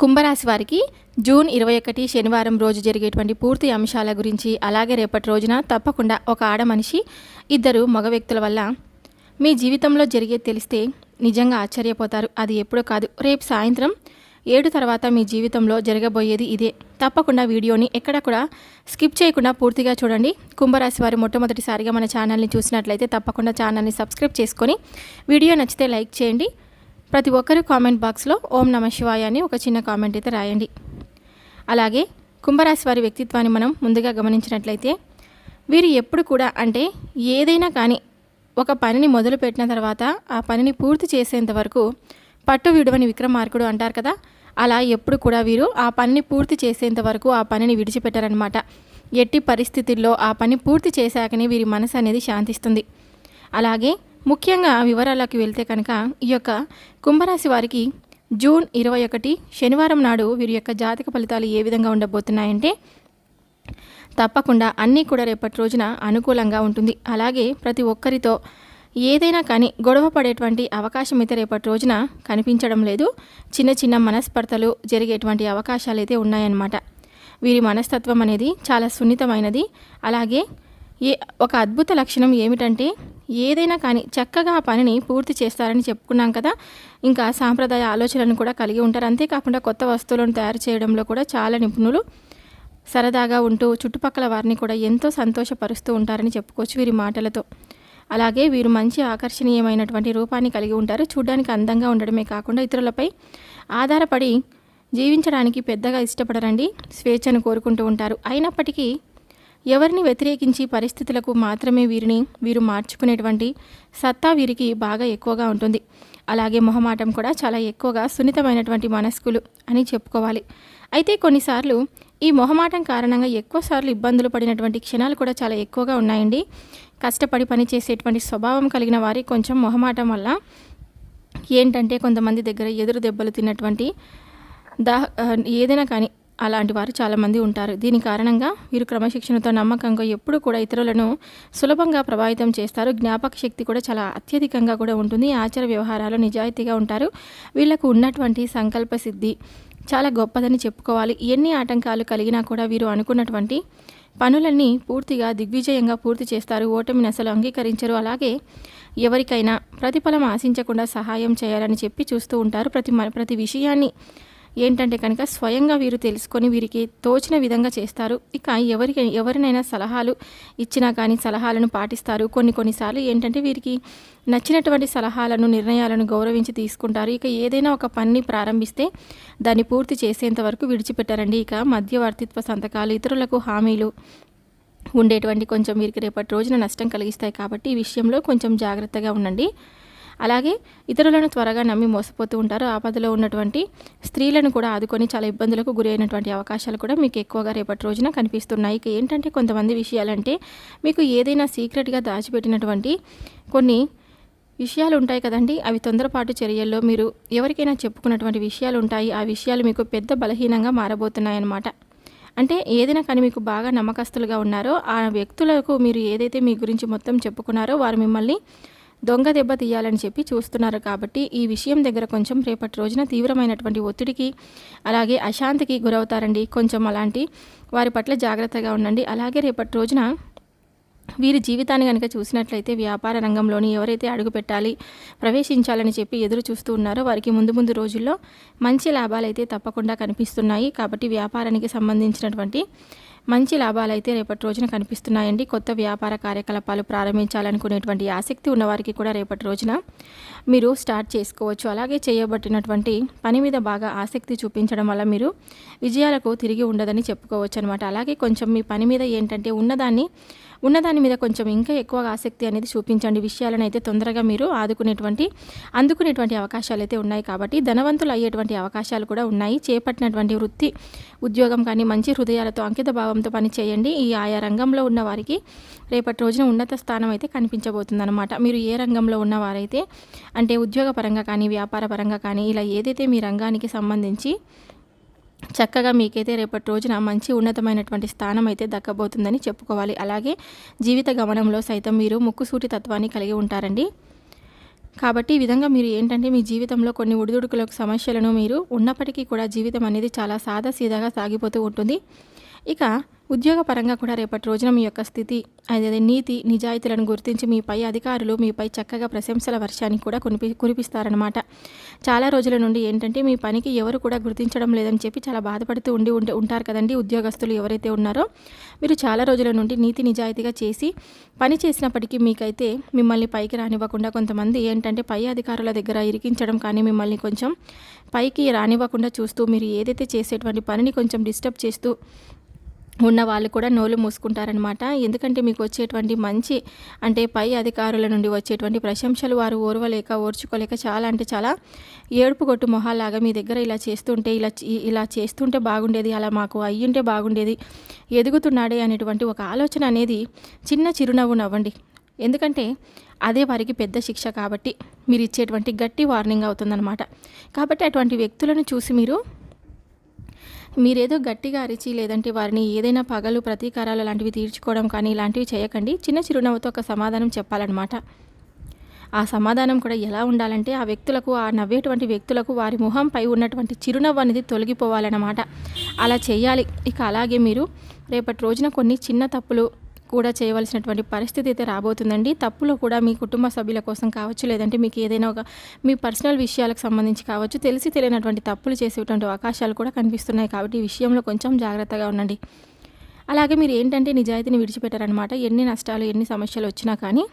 కుంభరాశి వారికి జూన్ ఇరవై ఒకటి శనివారం రోజు జరిగేటువంటి పూర్తి అంశాల గురించి అలాగే రేపటి రోజున తప్పకుండా ఒక ఆడ మనిషి ఇద్దరు మగ వ్యక్తుల వల్ల మీ జీవితంలో జరిగేది తెలిస్తే నిజంగా ఆశ్చర్యపోతారు. అది ఎప్పుడో కాదు. రేపు సాయంత్రం ఏడు తర్వాత మీ జీవితంలో జరగబోయేది ఇదే. తప్పకుండా వీడియోని ఎక్కడ కూడా స్కిప్ చేయకుండా పూర్తిగా చూడండి. కుంభరాశి వారు మొట్టమొదటిసారిగా మన ఛానల్ని చూసినట్లయితే తప్పకుండా ఛానల్ని సబ్స్క్రైబ్ చేసుకొని వీడియో నచ్చితే లైక్ చేయండి. ప్రతి ఒక్కరు కామెంట్ బాక్స్లో ఓం నమ శివాయ అని ఒక చిన్న కామెంట్ అయితే రాయండి. అలాగే కుంభరాశి వారి వ్యక్తిత్వాన్ని మనం ముందుగా గమనించినట్లయితే వీరు ఎప్పుడు కూడా అంటే ఏదైనా కానీ ఒక పనిని మొదలుపెట్టిన తర్వాత ఆ పనిని పూర్తి చేసేంత వరకు పట్టు విడువని విక్రమార్కుడు అంటారు కదా అలా ఎప్పుడు కూడా వీరు ఆ పనిని పూర్తి చేసేంత వరకు ఆ పనిని విడిచిపెట్టారనమాట ఎట్టి పరిస్థితుల్లో ఆ పని పూర్తి చేశాకనే వీరి మనసు అనేది శాంతిస్తుంది. అలాగే ముఖ్యంగా వివరాలకు వెళ్తే కనుక ఈ యొక్క కుంభరాశి వారికి జూన్ ఇరవై ఒకటి శనివారం నాడు వీరి యొక్క జాతక ఫలితాలు ఏ విధంగా ఉండబోతున్నాయంటే తప్పకుండా అన్నీ కూడా రేపటి రోజున అనుకూలంగా ఉంటుంది. అలాగే ప్రతి ఒక్కరితో ఏదైనా కానీ గొడవ పడేటువంటి అవకాశం అయితే రేపటి రోజున కనిపించడం లేదు. చిన్న చిన్న మనస్పర్ధలు జరిగేటువంటి అవకాశాలు అయితే ఉన్నాయన్నమాట. వీరి మనస్తత్వం అనేది చాలా సున్నితమైనది. అలాగే ఏ ఒక అద్భుత లక్షణం ఏమిటంటే ఏదైనా కానీ చక్కగా ఆ పనిని పూర్తి చేస్తారని చెప్పుకున్నాం కదా. ఇంకా సాంప్రదాయ ఆలోచనలను కూడా కలిగి ఉంటారు. అంతేకాకుండా కొత్త వస్తువులను తయారు చేయడంలో కూడా చాలా నిపుణులు సరదాగా ఉంటూ చుట్టుపక్కల వారిని కూడా ఎంతో సంతోషపరుస్తూ ఉంటారని చెప్పుకోవచ్చు వీరి మాటలతో. అలాగే వీరు మంచి ఆకర్షణీయమైనటువంటి రూపాన్ని కలిగి ఉంటారు. చూడడానికి అందంగా ఉండడమే కాకుండా ఇతరులపై ఆధారపడి జీవించడానికి పెద్దగా ఇష్టపడరండి. స్వేచ్ఛను కోరుకుంటూ ఉంటారు. అయినప్పటికీ ఎవరిని వ్యతిరేకించి పరిస్థితులకు మాత్రమే వీరిని వీరు మార్చుకునేటువంటి సత్తా వీరికి బాగా ఎక్కువగా ఉంటుంది. అలాగే మొహమాటం కూడా చాలా ఎక్కువగా సున్నితమైనటువంటి మనస్కులు అని చెప్పుకోవాలి. అయితే కొన్నిసార్లు ఈ మొహమాటం కారణంగా ఎక్కువసార్లు ఇబ్బందులు పడినటువంటి క్షణాలు కూడా చాలా ఎక్కువగా ఉన్నాయండి. కష్టపడి పనిచేసేటువంటి స్వభావం కలిగిన వారి కొంచెం మొహమాటం వల్ల ఏంటంటే కొంతమంది దగ్గర ఎదురు దెబ్బలు తిన్నటువంటి దా ఏదైనా కానీ అలాంటి వారు చాలామంది ఉంటారు. దీని కారణంగా వీరు క్రమశిక్షణతో నమ్మకంగా ఎప్పుడు కూడా ఇతరులను సులభంగా ప్రభావితం చేస్తారు. జ్ఞాపక శక్తి కూడా చాలా అత్యధికంగా కూడా ఉంటుంది. ఆచార వ్యవహారాలు నిజాయితీగా ఉంటారు. వీళ్ళకు ఉన్నటువంటి సంకల్ప సిద్ధి చాలా గొప్పదని చెప్పుకోవాలి. ఎన్ని ఆటంకాలు కలిగినా కూడా వీరు అనుకున్నటువంటి పనులన్నీ పూర్తిగా దిగ్విజయంగా పూర్తి చేస్తారు. ఓటమిని అసలు అంగీకరించరు. అలాగే ఎవరికైనా ప్రతిఫలం ఆశించకుండా సహాయం చేయాలని చెప్పి చూస్తూ ఉంటారు. ప్రతి ప్రతి విషయాన్ని ఏంటంటే కనుక స్వయంగా వీరు తెలుసుకొని వీరికి తోచిన విధంగా చేస్తారు. ఇక ఎవరికి ఎవరినైనా సలహాలు ఇచ్చినా కానీ సలహాలను పాటిస్తారు. కొన్ని కొన్నిసార్లు ఏంటంటే వీరికి నచ్చినటువంటి సలహాలను నిర్ణయాలను గౌరవించి తీసుకుంటారు. ఇక ఏదైనా ఒక పనిని ప్రారంభిస్తే దాన్ని పూర్తి చేసేంత వరకు విడిచిపెట్టారండి. ఇక మధ్యవర్తిత్వ సంతకాలు ఇతరులకు హామీలు ఉండేటువంటి కొంచెం వీరికి రేపటి రోజున నష్టం కలిగిస్తాయి కాబట్టి ఈ విషయంలో కొంచెం జాగ్రత్తగా ఉండండి. అలాగే ఇతరులను త్వరగా నమ్మి మోసపోతూ ఉంటారు. ఆపదలో ఉన్నటువంటి స్త్రీలను కూడా ఆదుకొని చాలా ఇబ్బందులకు గురి అయినటువంటి అవకాశాలు కూడా మీకు ఎక్కువగా రేపటి రోజున కనిపిస్తున్నాయి. ఇక ఏంటంటే కొంతమంది విషయాలంటే మీకు ఏదైనా సీక్రెట్గా దాచిపెట్టినటువంటి కొన్ని విషయాలు ఉంటాయి కదండి. అవి తొందరపాటు చర్యల్లో మీరు ఎవరికైనా చెప్పుకున్నటువంటి విషయాలు ఉంటాయి. ఆ విషయాలు మీకు పెద్ద బలహీనంగా మారబోతున్నాయి అన్నమాట అంటే ఏదైనా కానీ మీకు బాగా నమ్మకస్తులుగా ఉన్నారో ఆ వ్యక్తులకు మీరు ఏదైతే మీ గురించి మొత్తం చెప్పుకున్నారో వారు మిమ్మల్ని దొంగ దెబ్బ తీయాలని చెప్పి చూస్తున్నారు కాబట్టి ఈ విషయం దగ్గర కొంచెం రేపటి రోజున తీవ్రమైనటువంటి ఒత్తిడికి అలాగే అశాంతికి గురవుతారండి. కొంచెం అలాంటి వారి పట్ల జాగ్రత్తగా ఉండండి. అలాగే రేపటి రోజున వీరి జీవితాన్ని కనుక చూసినట్లయితే వ్యాపార రంగంలోని ఎవరైతే అడుగు పెట్టాలి ప్రవేశించాలని చెప్పి ఎదురు చూస్తూ ఉన్నారో వారికి ముందు ముందు రోజుల్లో మంచి లాభాలు అయితే తప్పకుండా కనిపిస్తున్నాయి. కాబట్టి వ్యాపారానికి సంబంధించినటువంటి మంచి లాభాలు అయితే రేపటి రోజున కనిపిస్తున్నాయండి. కొత్త వ్యాపార కార్యకలాపాలు ప్రారంభించాలనుకునేటువంటి ఆసక్తి ఉన్నవారికి కూడా రేపటి రోజున మీరు స్టార్ట్ చేసుకోవచ్చు. అలాగే చేయబట్టినటువంటి పని మీద బాగా ఆసక్తి చూపించడం వల్ల మీరు విజయాలకు తిరిగి ఉండదని చెప్పుకోవచ్చు అనమాట అలాగే కొంచెం మీ పని మీద ఏంటంటే ఉన్నదాన్ని ఉన్నదాని మీద కొంచెం ఇంకా ఎక్కువగా ఆసక్తి అనేది చూపించండి. విషయాలను అయితే తొందరగా మీరు ఆదుకునేటువంటి అందుకునేటువంటి అవకాశాలు అయితే ఉన్నాయి కాబట్టి ధనవంతులు అయ్యేటువంటి అవకాశాలు కూడా ఉన్నాయి. చేపట్టినటువంటి వృత్తి ఉద్యోగం కానీ మంచి హృదయాలతో అంకిత భావంతో పని చేయండి. ఈ ఆయా రంగంలో ఉన్న వారికి రేపటి రోజున ఉన్నత స్థానం అయితే కనిపించబోతుందన్నమాట. మీరు ఏ రంగంలో ఉన్నవారైతే అంటే ఉద్యోగ పరంగా కానీ వ్యాపార పరంగా కానీ ఇలా ఏదైతే మీ రంగానికి సంబంధించి చక్కగా మీకైతే రేపటి రోజున మంచి ఉన్నతమైనటువంటి స్థానం అయితే దక్కబోతుందని చెప్పుకోవాలి. అలాగే జీవిత గమనంలో సైతం మీరు ముక్కుసూటి తత్వాన్ని కలిగి ఉంటారండి. కాబట్టి ఈ విధంగా మీరు ఏంటంటే మీ జీవితంలో కొన్ని ఉడిదుడుకులకు సమస్యలను మీరు ఉన్నప్పటికీ కూడా జీవితం అనేది చాలా సాదాసీదాగా సాగిపోతూ ఉంటుంది. ఇక ఉద్యోగపరంగా కూడా రేపటి రోజున మీ యొక్క స్థితి అదే నీతి నిజాయితీలను గుర్తించి మీ పై అధికారులు మీపై చక్కగా ప్రశంసల వర్షాన్ని కూడా కురిపి కురిపిస్తారనమాట చాలా రోజుల నుండి ఏంటంటే మీ పనికి ఎవరు కూడా గుర్తించడం లేదని చెప్పి చాలా బాధపడుతూ ఉండి ఉంటే ఉంటారు కదండి ఉద్యోగస్తులు ఎవరైతే ఉన్నారో. మీరు చాలా రోజుల నుండి నీతి నిజాయితీగా చేసి పని చేసినప్పటికీ మీకైతే మిమ్మల్ని పైకి రానివ్వకుండా కొంతమంది ఏంటంటే పై అధికారుల దగ్గర ఇరికించడం కానీ మిమ్మల్ని కొంచెం పైకి రానివ్వకుండా చూస్తూ మీరు ఏదైతే చేసేటువంటి పనిని కొంచెం డిస్టర్బ్ చేస్తూ ఉన్న వాళ్ళు కూడా నోలు మూసుకుంటారనమాట ఎందుకంటే మీకు వచ్చేటువంటి మంచి అంటే పై అధికారుల నుండి వచ్చేటువంటి ప్రశంసలు వారు ఓర్వలేక ఓర్చుకోలేక చాలా అంటే చాలా ఏడుపు కొట్టు మొహాలాగా మీ దగ్గర ఇలా చేస్తుంటే ఇలా ఇలా చేస్తుంటే బాగుండేది అలా మాకు అయ్యుంటే బాగుండేది ఎదుగుతున్నాడే అనేటువంటి ఒక ఆలోచన అనేది చిన్న చిరునవ్వు నవ్వండి. ఎందుకంటే అదే వారికి పెద్ద శిక్ష కాబట్టి మీరు ఇచ్చేటువంటి గట్టి వార్నింగ్ అవుతుందన్నమాట. కాబట్టి అటువంటి వ్యక్తులను చూసి మీరు మీరేదో గట్టిగా అరిచి లేదంటే వారిని ఏదైనా పగలు ప్రతీకారాలు లాంటివి తీర్చుకోవడం కానీ ఇలాంటివి చేయకండి. చిన్న చిరునవ్వుతో ఒక సమాధానం చెప్పాలన్నమాట. ఆ సమాధానం కూడా ఎలా ఉండాలంటే ఆ వ్యక్తులకు ఆ నవ్వేటువంటి వ్యక్తులకు వారి ముఖంపై ఉన్నటువంటి చిరునవ్వు అనేది తొలగిపోవాలన్నమాట. అలా చేయాలి. ఇక అలాగే మీరు రేపటి రోజున కొన్ని చిన్న తప్పులు కూడా చేయవలసినటువంటి పరిస్థితి అయితే రాబోతుందండి. తప్పులో కూడా మీ కుటుంబ సభ్యుల కోసం కావచ్చు లేదంటే మీకు ఏదైనా ఒక మీ పర్సనల్ విషయాలకు సంబంధించి కావచ్చు తెలిసి తెలియనటువంటి తప్పులు చేసేటువంటి అవకాశాలు కూడా కనిపిస్తున్నాయి కాబట్టి ఈ విషయంలో కొంచెం జాగ్రత్తగా ఉండండి. అలాగే మీరు ఏంటంటే నిజాయితీని విడిచిపెట్టారనమాట ఎన్ని నష్టాలు ఎన్ని సమస్యలు వచ్చినా కానీ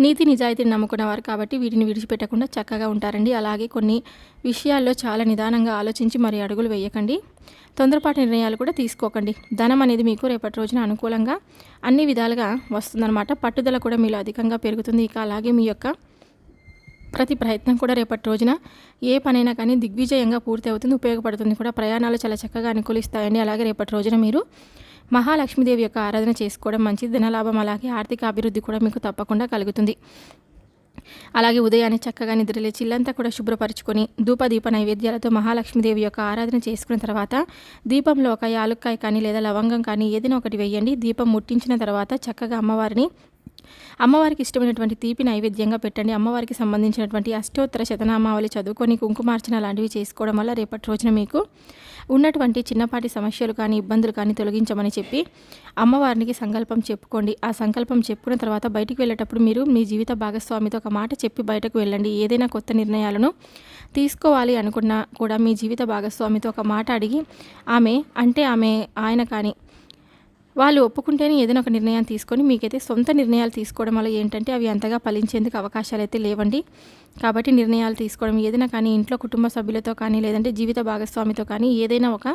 నీతి నిజాయితీని నమ్ముకున్నవారు కాబట్టి వీటిని విడిచిపెట్టకుండా చక్కగా ఉంటారండి. అలాగే కొన్ని విషయాల్లో చాలా నిదానంగా ఆలోచించి మరి అడుగులు వేయకండి. తొందరపాటు నిర్ణయాలు కూడా తీసుకోకండి. ధనం అనేది మీకు రేపటి రోజున అనుకూలంగా అన్ని విధాలుగా వస్తుందన్నమాట. పట్టుదల కూడా మీలో అధికంగా పెరుగుతుంది. ఇక అలాగే మీ యొక్క ప్రతి ప్రయత్నం కూడా రేపటి రోజున ఏ పనైనా కానీ దిగ్విజయంగా పూర్తి అవుతుంది ఉపయోగపడుతుంది కూడా. ప్రయాణాలు చాలా చక్కగా అనుకూలిస్తాయండి. అలాగే రేపటి రోజున మీరు మహాలక్ష్మీదేవి యొక్క ఆరాధన చేసుకోవడం మంచిది. ధనలాభం అలాగే ఆర్థిక అభివృద్ధి కూడా మీకు తప్పకుండా కలుగుతుంది. అలాగే ఉదయాన్నే చక్కగా నిద్రలేచి ఇల్లంతా కూడా శుభ్రపరచుకొని ధూపదీప నైవేద్యాలతో మహాలక్ష్మీదేవి యొక్క ఆరాధన చేసుకున్న తర్వాత దీపంలో ఒక యాలుక్కాయ కానీ లేదా లవంగం కానీ ఏదైనా ఒకటి వేయండి. దీపం ముట్టించిన తర్వాత చక్కగా అమ్మవారిని అమ్మవారికి ఇష్టమైనటువంటి తీపి నైవేద్యంగా పెట్టండి. అమ్మవారికి సంబంధించినటువంటి అష్టోత్తర శతనామావళి చదువుకొని కుంకుమార్చన లాంటివి చేసుకోవడం వల్ల రేపటి రోజున మీకు ఉన్నటువంటి చిన్నపాటి సమస్యలు కానీ ఇబ్బందులు కానీ తొలగించమని చెప్పి అమ్మవారికి సంకల్పం చెప్పుకోండి. ఆ సంకల్పం చెప్పుకున్న తర్వాత బయటికి వెళ్ళేటప్పుడు మీరు మీ జీవిత భాగస్వామితో ఒక మాట చెప్పి బయటకు వెళ్ళండి. ఏదైనా కొత్త నిర్ణయాలను తీసుకోవాలి అనుకున్నా కూడా మీ జీవిత భాగస్వామితో ఒక మాట అడిగి ఆమె అంటే ఆమె ఆయన కానీ వాళ్ళు ఒప్పుకుంటేనే ఏదైనా ఒక నిర్ణయం తీసుకొని మీకైతే సొంత నిర్ణయాలు తీసుకోవడం వల్ల ఏంటంటే అవి అంతగా ఫలించేందుకు అవకాశాలు అయితే లేవండి. కాబట్టి నిర్ణయాలు తీసుకోవడం ఏదైనా కానీ ఇంట్లో కుటుంబ సభ్యులతో కానీ లేదంటే జీవిత భాగస్వామితో కానీ ఏదైనా ఒక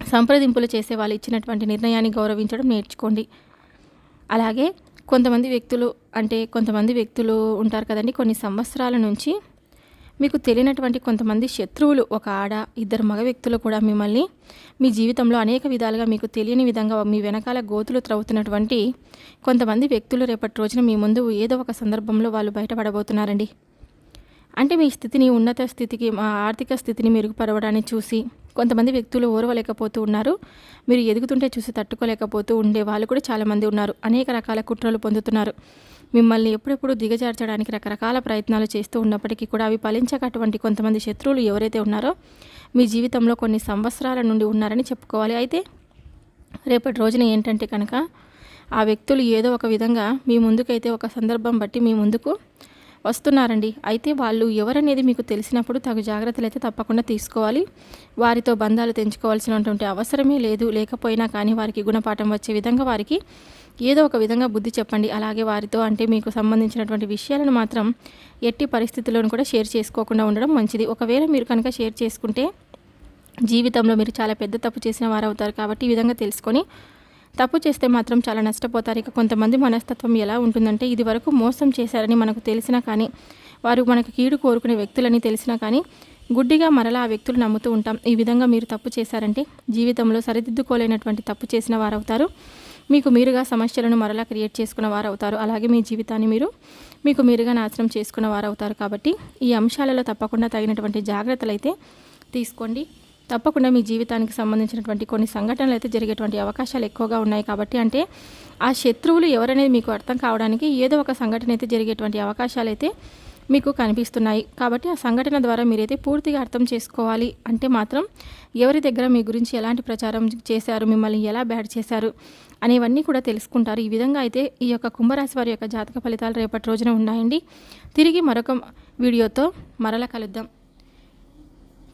సంప్రదింపులు చేసే వాళ్ళు ఇచ్చినటువంటి నిర్ణయాన్ని గౌరవించడం నేర్చుకోండి. అలాగే కొంతమంది వ్యక్తులు అంటే కొంతమంది వ్యక్తులు ఉంటారు కదండి కొన్ని సంవత్సరాల నుంచి మీకు తెలియనటువంటి కొంతమంది శత్రువులు ఒక ఆడ ఇద్దరు మగ వ్యక్తులు కూడా మిమ్మల్ని మీ జీవితంలో అనేక విధాలుగా మీకు తెలియని విధంగా మీ వెనకాల గోతులు త్రవ్వుతున్నటువంటి కొంతమంది వ్యక్తులు రేపటి రోజున మీ ముందు ఏదో ఒక సందర్భంలో వాళ్ళు బయటపడబోతున్నారండి. అంటే మీ స్థితిని ఉన్నత స్థితికి మా ఆర్థిక స్థితిని మెరుగుపరవడాన్ని చూసి కొంతమంది వ్యక్తులు ఓర్వలేకపోతూ ఉన్నారు. మీరు ఎదుగుతుంటే చూసి తట్టుకోలేకపోతూ ఉండే వాళ్ళు కూడా చాలామంది ఉన్నారు. అనేక రకాల కుట్రలు పొందుతున్నారు. మిమ్మల్ని ఎప్పుడెప్పుడు దిగజార్చడానికి రకరకాల ప్రయత్నాలు చేస్తూ ఉన్నప్పటికీ కూడా అవి ఫలించకటువంటి కొంతమంది శత్రువులు ఎవరైతే ఉన్నారో మీ జీవితంలో కొన్ని సంవత్సరాల నుండి ఉన్నారని చెప్పుకోవాలి. అయితే రేపటి రోజున ఏంటంటే కనుక ఆ వ్యక్తులు ఏదో ఒక విధంగా మీ ముందుకైతే ఒక సందర్భం బట్టి మీ ముందుకు వస్తున్నారండి. అయితే వాళ్ళు ఎవరనేది మీకు తెలిసినప్పుడు తగు జాగ్రత్తలు అయితే తప్పకుండా తీసుకోవాలి. వారితో బంధాలు తెంచుకోవాల్సినటువంటి అవసరమే లేదు. లేకపోయినా కానీ వారికి గుణపాఠం వచ్చే విధంగా వారికి ఏదో ఒక విధంగా బుద్ధి చెప్పండి. అలాగే వారితో అంటే మీకు సంబంధించినటువంటి విషయాలను మాత్రం ఎట్టి పరిస్థితుల్లోనూ కూడా షేర్ చేసుకోకుండా ఉండడం మంచిది. ఒకవేళ మీరు కనుక షేర్ చేసుకుంటే జీవితంలో మీరు చాలా పెద్ద తప్పు చేసిన వారు అవుతారు కాబట్టి ఈ విధంగా తెలుసుకొని తప్పు చేస్తే మాత్రం చాలా నష్టపోతారు. ఇక కొంతమంది మనస్తత్వం ఎలా ఉంటుందంటే ఇది వరకు మోసం చేశారని మనకు తెలిసినా కానీ వారు మనకు కీడు కోరుకునే వ్యక్తులని తెలిసినా కానీ గుడ్డిగా మరలా ఆ వ్యక్తులు నమ్ముతూ ఉంటాం. ఈ విధంగా మీరు తప్పు చేశారంటే జీవితంలో సరిదిద్దుకోలేనటువంటి తప్పు చేసిన వారు అవుతారు మీకు మీరుగా సమస్యలను మరలా క్రియేట్ చేసుకున్న వారు అవుతారు అలాగే మీ జీవితాన్ని మీరు మీకు మీరుగా నాశనం చేసుకున్న వారు అవుతారు కాబట్టి ఈ అంశాలలో తప్పకుండా తగినటువంటి జాగ్రత్తలు అయితే తీసుకోండి. తప్పకుండా మీ జీవితానికి సంబంధించినటువంటి కొన్ని సంఘటనలు అయితే జరిగేటువంటి అవకాశాలు ఎక్కువగా ఉన్నాయి కాబట్టి అంటే ఆ శత్రువులు ఎవరనేది మీకు అర్థం కావడానికి ఏదో ఒక సంఘటన అయితే జరిగేటువంటి అవకాశాలు అయితే మీకు కనిపిస్తున్నాయి. కాబట్టి ఆ సంఘటన ద్వారా మీరైతే పూర్తిగా అర్థం చేసుకోవాలి అంటే మాత్రం ఎవరి దగ్గర మీ గురించి ఎలాంటి ప్రచారం చేశారు మిమ్మల్ని ఎలా బ్యాడ్ చేశారు అనేవన్నీ కూడా తెలుసుకుంటారు. ఈ విధంగా అయితే ఈ యొక్క కుంభరాశి వారి యొక్క జాతక ఫలితాలు రేపటి రోజున ఉన్నాయండి. తిరిగి మరొక వీడియోతో మరల కలుద్దాం.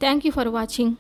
Thank you for watching